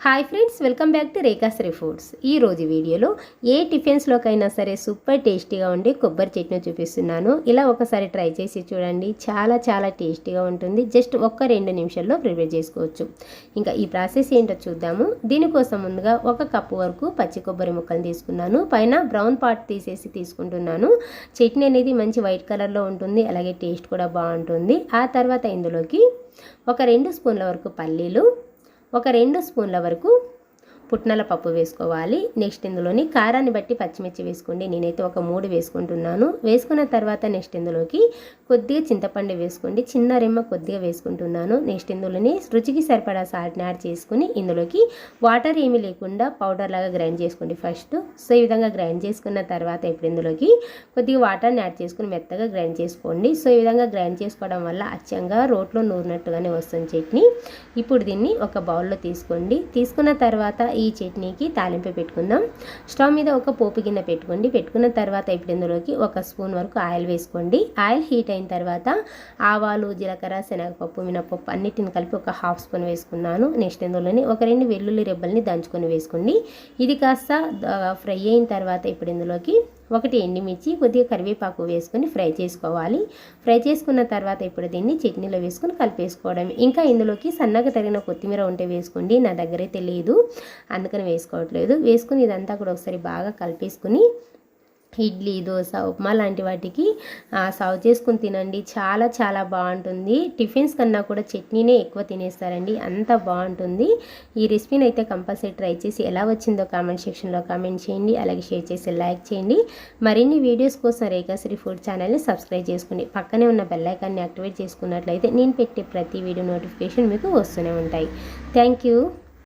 Hi friends welcome back to Rekhashri foods ఈ రోజు వీడియోలో ఏ టిఫిన్స్లోకైనా సరే సూపర్ టేస్టీగా ఉండే కొబ్బరి చట్నీ చూపిస్తున్నాను. ఇలా ఒకసారి ట్రై చేసి చూడండి. చాలా చాలా టేస్టీగా ఉంటుంది. జస్ట్ ఒక్క రెండు నిమిషాల్లో ప్రిపేర్ చేసుకోవచ్చు. ఇంకా ఈ ప్రాసెస్ ఏంటో చూద్దాము. దీనికోసం ముందుగా ఒక కప్పు వరకు పచ్చి కొబ్బరి ముక్కలు తీసుకున్నాను. పైన బ్రౌన్ పార్ట్ తీసేసి తీసుకుంటున్నాను. చట్నీ అనేది మంచి వైట్ కలర్లో ఉంటుంది. అలాగే టేస్ట్ కూడా బాగుంటుంది. ఆ తర్వాత ఇందులోకి ఒక రెండు స్పూన్ల వరకు పల్లీలు ఒక రెండు స్పూన్ల వరకు పుట్నాల పప్పు వేసుకోవాలి. నెక్స్ట్ ఇందులోని కారాన్ని బట్టి పచ్చిమిర్చి వేసుకోండి. నేనైతే ఒక మూడు వేసుకుంటున్నాను. వేసుకున్న తర్వాత నెక్స్ట్ ఇందులోకి కొద్దిగా చింతపండు వేసుకోండి. చిన్న రెమ్మ కొద్దిగా వేసుకుంటున్నాను. నెక్స్ట్ ఇందులోని రుచికి సరిపడా సాల్ట్ని యాడ్ చేసుకుని ఇందులోకి వాటర్ ఏమీ లేకుండా పౌడర్ లాగా గ్రైండ్ చేసుకోండి ఫస్ట్. సో ఈ విధంగా గ్రైండ్ చేసుకున్న తర్వాత ఇప్పుడు ఇందులోకి కొద్దిగా వాటర్ని యాడ్ చేసుకుని మెత్తగా గ్రైండ్ చేసుకోండి. సో ఈ విధంగా గ్రైండ్ చేసుకోవడం వల్ల అచ్చంగా రోట్లో నూరినట్టుగానే వస్తుంది చట్నీ. ఇప్పుడు దీన్ని ఒక బౌల్లో తీసుకోండి. తీసుకున్న తర్వాత ఈ చట్నీకి తాలింపు పెట్టుకుందాం. స్టవ్ మీద ఒక పోపు గిన్నె పెట్టుకోండి. పెట్టుకున్న తర్వాత ఇప్పుడు ఇందులోకి ఒక స్పూన్ వరకు ఆయిల్ వేసుకోండి. ఆయిల్ హీట్ అయిన తర్వాత ఆవాలు జీలకర్ర శనగపప్పు మినపప్పు అన్నిటిని కలిపి ఒక హాఫ్ స్పూన్ వేసుకున్నాను. నెక్స్ట్ ఇందులోని ఒక రెండు వెల్లుల్లి రెబ్బల్ని దంచుకొని వేసుకోండి. ఇది కాస్త ఫ్రై అయిన తర్వాత ఇప్పుడు ఇందులోకి ఒకటి ఎండిమిర్చి కొద్దిగా కరివేపాకు వేసుకొని ఫ్రై చేసుకోవాలి. ఫ్రై చేసుకున్న తర్వాత ఇప్పుడు దీన్ని చట్నీలో వేసుకొని కలిపేసుకోవడం ఇంకా ఇందులోకి సన్నగా తరిగిన కొత్తిమీర ఉంటే వేసుకోండి. నా దగ్గర అయితే లేదు. అందుకని వేసుకోవట్లేదు. వేసుకుని ఇదంతా కూడా ఒకసారి బాగా కలిపేసుకుని ఇడ్లీ దోశ ఉప్మా లాంటి వాటికి సర్వ్ చేసుకుని తినండి. చాలా చాలా బాగుంటుంది. టిఫిన్స్ కన్నా కూడా చట్నీనే ఎక్కువ తినేస్తారండి. అంత బాగుంటుంది. ఈ రెసిపీని అయితే కంపల్సరీ ట్రై చేసి ఎలా వచ్చిందో కామెంట్ సెక్షన్లో కామెంట్ చేయండి. అలాగే షేర్ చేసి లైక్ చేయండి. మరిన్ని వీడియోస్ కోసం రేఖాశ్రీ ఫుడ్ ఛానల్ని సబ్స్క్రైబ్ చేసుకోండి పక్కనే ఉన్న బెల్లైకాన్ని యాక్టివేట్ చేసుకున్నట్లయితే నేను పెట్టే ప్రతి వీడియో నోటిఫికేషన్ మీకు వస్తూనే ఉంటాయి. Thank you.